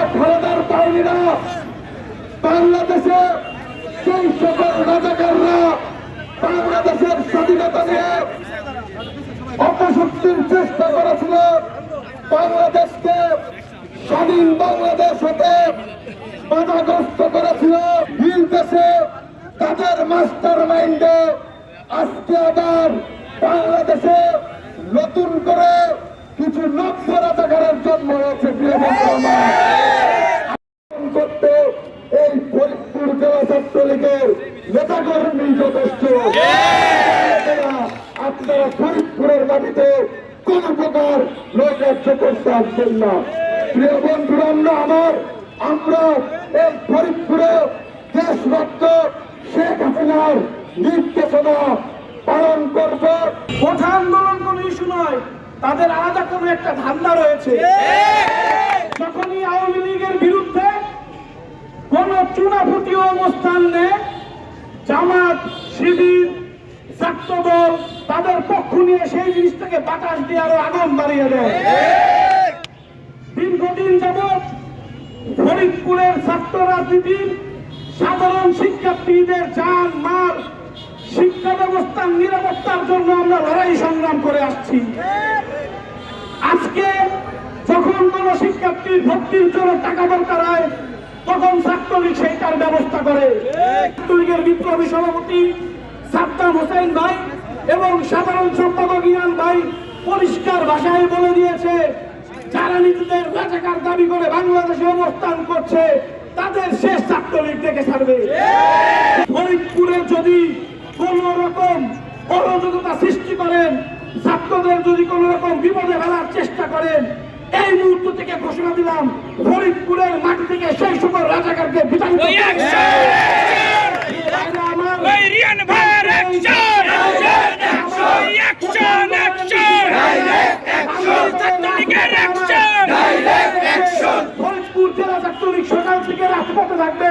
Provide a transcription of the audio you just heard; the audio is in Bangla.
শেখ হানাদার বাংলাদেশে সেই সকল রাজাকাররা বাংলাদেশের স্বাধীনতা নিয়ে অপশক্তির চেষ্টা করেছিল। বাংলাদেশকে স্বাধীন বাংলাদেশ হতে বাধাগ্রস্ত করেছিল। হিল দেশে তাদের মাস্টার মাইন্ডে আজকে আবার বাংলাদেশে নতুন করে কিছু নক্ষ রাজাকারের জন্ম হয়েছে, প্রিয় নেতাকর্মী যথেষ্ট। আপনারা- ফরিদপুরের মাটিতে কোন প্রকার নৈরাজ্য করতে আসবেন না। প্রিয় বন্ধুরা, আমরা আমার এই ফরিদপুরে দেশরত্ন শেখ হাসিনার নির্দেশনা পালন করব। কোঠা আন্দোলন কোন ইস্যু নয়, তাদের আলাদা কোনো একটা ধান্দা রয়েছে। যখনই আওয়ামী লীগের বিরুদ্ধে কোন চুনাফুটি অবস্থান নেয় জামাত, শিবির ছাত্রদল তাদের পক্ষ নিয়ে সেই জিনিসটাকে বাতাস দিয়ে আরও আগুন বাড়িয়ে দেয়। দীর্ঘদিন যাবৎ ফরিদপুরের ছাত্র রাজনীতির সাধারণ শিক্ষার্থীদের যান মাল, শিক্ষা ব্যবস্থার নিরাপত্তার জন্য আমরা লড়াই সংগ্রাম করে আসছি। আজকে যখন কোন শিক্ষার্থীর ভর্তির জন্য টাকা দরকার হয় তখন ছাত্রলীগ সেইটার ব্যবস্থা করে। ছাত্রলীগের বিপ্লবী সভাপতি সাদ্দাম হোসেন ভাই এবং সাধারণ সম্পাদক ইরান ভাই পরিষ্কার ভাষায় বলে দিয়েছে যারা নিজেদের রাজাকার দাবি করে বাংলাদেশে অবস্থান করছে তাদের শেষ ছাত্রলীগ দেখে ছাড়বে। ফরিদপুরে যদি কোন রকম অরাজকতা সৃষ্টি করেন ছাত্রদের যদি কোন রকম বিপদে ফেলার চেষ্টা করেন এই মুহূর্ত থেকে ঘোষণা দিলাম ফরিদপুরের মাটি থেকে সেই সকল রাজাকারকে বিতাড়িত! ফরিদপুর জেলা ছাত্রলীগ সকাল থেকে রাজপথে থাকবে।